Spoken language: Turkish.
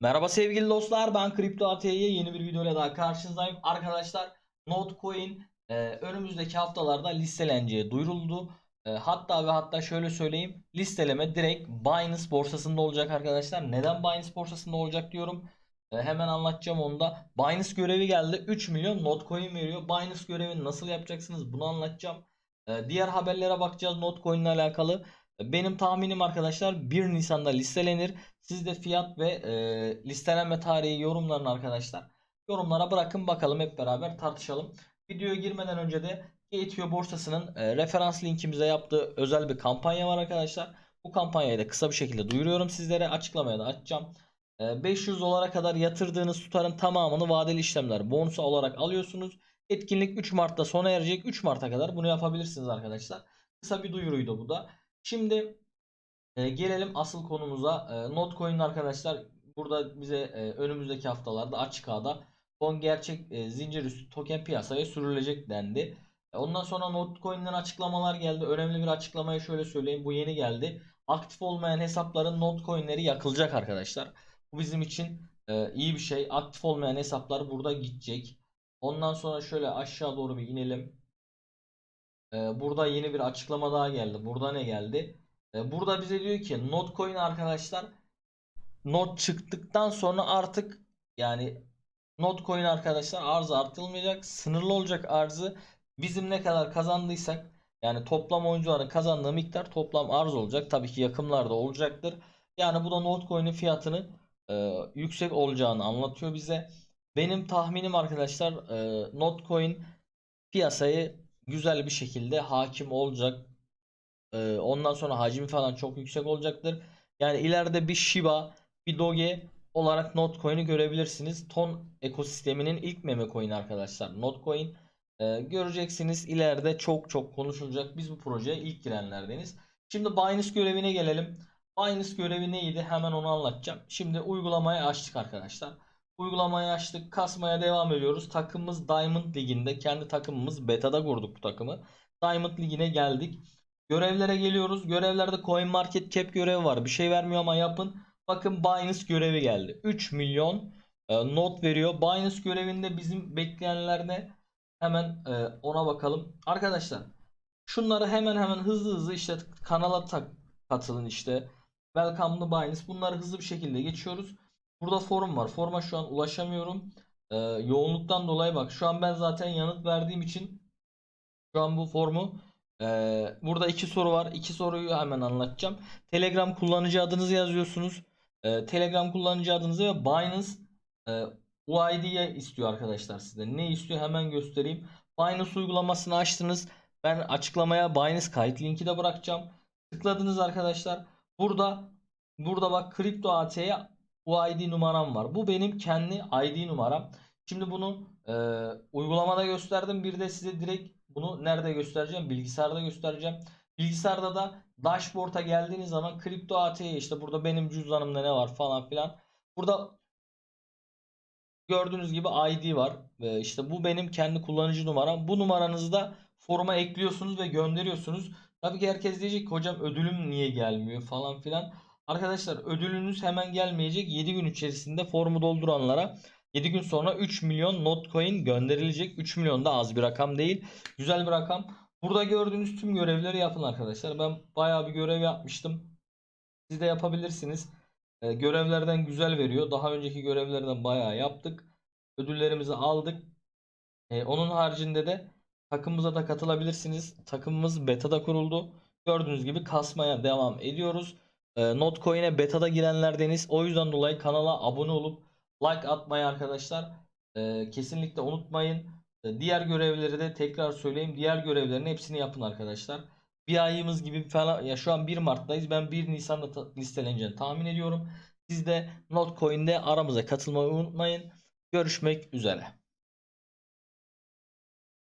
Merhaba sevgili dostlar ben Kripto AT'ye yeni bir videoyla daha karşınızdayım. Arkadaşlar Notcoin e, önümüzdeki haftalarda listeleneceği duyuruldu. E, hatta ve hatta şöyle söyleyeyim listeleme direkt Binance borsasında olacak arkadaşlar. Neden Binance borsasında olacak diyorum. E, hemen anlatacağım onu da. Binance görevi geldi 3 milyon Notcoin veriyor. Binance görevini nasıl yapacaksınız bunu anlatacağım. E, diğer haberlere bakacağız Notcoin ile alakalı. Benim tahminim arkadaşlar 1 Nisan'da listelenir. Siz de fiyat ve e, listelenme tarihi yorumlarını arkadaşlar yorumlara bırakın bakalım hep beraber tartışalım. Videoya girmeden önce de Gateway borsasının e, referans linkimize yaptığı özel bir kampanya var arkadaşlar. Bu kampanyayı da kısa bir şekilde duyuruyorum sizlere. Açıklamaya da açacağım. E, 500 dolara kadar yatırdığınız tutarın tamamını vadeli işlemler bonus olarak alıyorsunuz. Etkinlik 3 Mart'ta sona erecek. 3 Mart'a kadar bunu yapabilirsiniz arkadaşlar. Kısa bir duyuruydu bu da. Şimdi e, gelelim asıl konumuza. E, Notcoin arkadaşlar burada bize e, önümüzdeki haftalarda açık ağda son gerçek e, zincir üstü token piyasaya sürülecek dendi. E, ondan sonra Notcoin'den açıklamalar geldi. Önemli bir açıklamayı şöyle söyleyeyim. Bu yeni geldi. Aktif olmayan hesapların Notcoin'leri yakılacak arkadaşlar. Bu bizim için e, iyi bir şey. Aktif olmayan hesaplar burada gidecek. Ondan sonra şöyle aşağı doğru bir inelim. E, burada yeni bir açıklama daha geldi. Burada ne geldi? E, burada bize diyor ki Notcoin arkadaşlar not çıktıktan sonra artık yani Notcoin arkadaşlar arzı artılmayacak. Sınırlı olacak arzı. Bizim ne kadar kazandıysak yani toplam oyuncuların kazandığı miktar toplam arz olacak. Tabii ki yakımlarda olacaktır. Yani bu da Notcoin'in fiyatını e, yüksek olacağını anlatıyor bize. Benim tahminim arkadaşlar e, Notcoin piyasayı güzel bir şekilde hakim olacak. Ee, ondan sonra hacmi falan çok yüksek olacaktır. Yani ileride bir Shiba, bir Doge olarak Notcoin'i görebilirsiniz. Ton ekosisteminin ilk meme coin arkadaşlar. Notcoin Ee, göreceksiniz ileride çok çok konuşulacak. Biz bu projeye ilk girenlerdeniz. Şimdi Binance görevine gelelim. Binance görevi neydi? Hemen onu anlatacağım. Şimdi uygulamayı açtık arkadaşlar. Uygulamayı açtık. Kasmaya devam ediyoruz. Takımımız Diamond Ligi'nde. Kendi takımımız beta'da kurduk bu takımı. Diamond Ligi'ne geldik. Görevlere geliyoruz. Görevlerde Coin Market Cap görevi var. Bir şey vermiyor ama yapın. Bakın Binance görevi geldi. 3 milyon e, not veriyor. Binance görevinde bizim bekleyenler ne? Hemen e, ona bakalım. Arkadaşlar şunları hemen hemen hızlı hızlı işte kanala tak, katılın işte. Welcome to Binance. Bunları hızlı bir şekilde geçiyoruz. Burada forum var. Forma şu an ulaşamıyorum. E, yoğunluktan dolayı bak şu an ben zaten yanıt verdiğim için şu an bu formu ee, burada iki soru var. İki soruyu hemen anlatacağım. Telegram kullanıcı adınızı yazıyorsunuz. Ee, Telegram kullanıcı adınızı ve Binance e, istiyor arkadaşlar size. Ne istiyor hemen göstereyim. Binance uygulamasını açtınız. Ben açıklamaya Binance kayıt linki de bırakacağım. Tıkladınız arkadaşlar. Burada burada bak Crypto AT'ye UID numaram var. Bu benim kendi ID numaram. Şimdi bunu e, uygulamada gösterdim. Bir de size direkt bunu nerede göstereceğim? Bilgisayarda göstereceğim. Bilgisayarda da dashboard'a geldiğiniz zaman kripto AT'ye işte burada benim cüzdanımda ne var falan filan. Burada gördüğünüz gibi ID var. Ve işte bu benim kendi kullanıcı numaram. Bu numaranızı da foruma ekliyorsunuz ve gönderiyorsunuz. Tabii ki herkes diyecek hocam ödülüm niye gelmiyor falan filan. Arkadaşlar ödülünüz hemen gelmeyecek. 7 gün içerisinde formu dolduranlara 7 gün sonra 3 milyon Notcoin gönderilecek. 3 milyon da az bir rakam değil. Güzel bir rakam. Burada gördüğünüz tüm görevleri yapın arkadaşlar. Ben bayağı bir görev yapmıştım. Siz de yapabilirsiniz. Ee, görevlerden güzel veriyor. Daha önceki görevlerden bayağı yaptık. Ödüllerimizi aldık. Ee, onun haricinde de takımımıza da katılabilirsiniz. Takımımız beta'da kuruldu. Gördüğünüz gibi kasmaya devam ediyoruz. Ee, Notcoin'e beta'da girenlerdeniz. O yüzden dolayı kanala abone olup like atmayı arkadaşlar e, kesinlikle unutmayın. E, diğer görevleri de tekrar söyleyeyim. Diğer görevlerin hepsini yapın arkadaşlar. Bir ayımız gibi falan ya şu an 1 Mart'tayız. Ben 1 Nisan'da ta- listeleneceğini tahmin ediyorum. Siz de Notcoin'de aramıza katılmayı unutmayın. Görüşmek üzere.